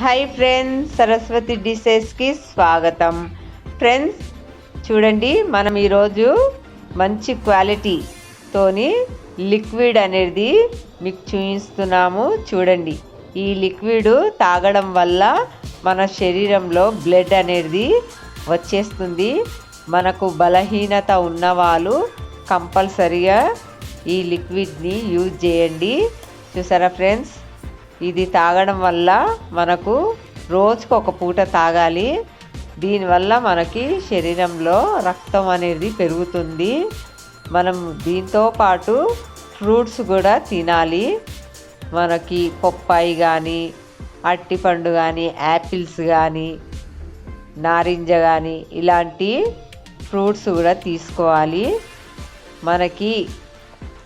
Hi friends Saraswati డిషెస్కి స్వాగతం. Friends చూడండి మనం ఈరోజు మంచి క్వాలిటీతోని లిక్విడ్ అనేది మీకు చూపిస్తున్నాము. చూడండి ఈ లిక్విడ్ తాగడం వల్ల మన శరీరంలో బ్లడ్ అనేది వచ్చేస్తుంది. మనకు బలహీనత ఉన్నవాళ్ళు కంపల్సరిగా ఈ లిక్విడ్ని యూజ్ చేయండి. చూసారా ఫ్రెండ్స్ ఇది తాగడం వల్ల మనకు రోజుకు ఒక పూట తాగాలి. దీనివల్ల మనకి శరీరంలో రక్తం అనేది పెరుగుతుంది. మనం దీంతో పాటు ఫ్రూట్స్ కూడా తినాలి. మనకి పొప్పాయి కానీ అట్టిపండు కానీ యాపిల్స్ కానీ నారింజ కానీ ఇలాంటి ఫ్రూట్స్ కూడా తీసుకోవాలి. మనకి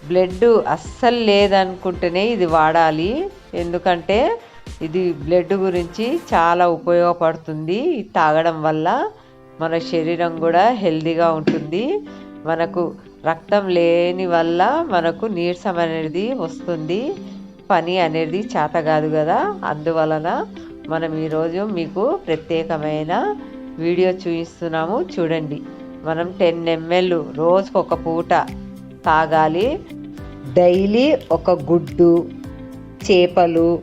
బ్లడ్ అస్సలు లేదనుకుంటేనే ఇది వాడాలి. ఎందుకంటే ఇది బ్లడ్ గురించి చాలా ఉపయోగపడుతుంది. తాగడం వల్ల మన శరీరం కూడా హెల్దీగా ఉంటుంది. మనకు రక్తం లేని వల్ల మనకు నీరసం అనేది వస్తుంది. పని అనేది చేత కాదు కదా. అందువలన మనం ఈరోజు మీకు ప్రత్యేకమైన వీడియో చూపిస్తున్నాము. చూడండి. మనం టెన్ ఎంఎల్ రోజుకు ఒక పూట తాగాలి. డైలీ ఒక గుడ్డు చేపలు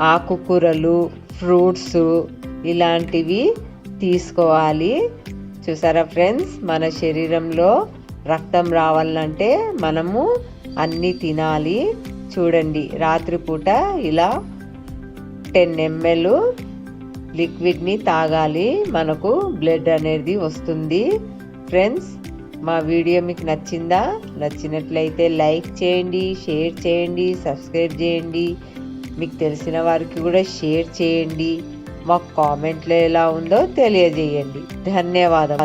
ఆకుకూరలు ఫ్రూట్స్ ఇలాంటివి తీసుకోవాలి. చూసారా ఫ్రెండ్స్? మన శరీరంలో రక్తం రావాలంటే మనము అన్నీ తినాలి. చూడండి రాత్రిపూట ఇలా టెన్ ఎంఎల్ లిక్విడ్ని తాగాలి. మనకు బ్లడ్ అనేది వస్తుంది. ఫ్రెండ్స్ మా వీడియో మీకు నచ్చిందా? నచ్చినట్లయితే లైక్ చేయండి షేర్ చేయండి సబ్స్క్రైబ్ చేయండి. మీకు తెలిసిన వారికి కూడా షేర్ చేయండి. మాకు కామెంట్లో ఎలా ఉందో తెలియజేయండి. ధన్యవాదాలు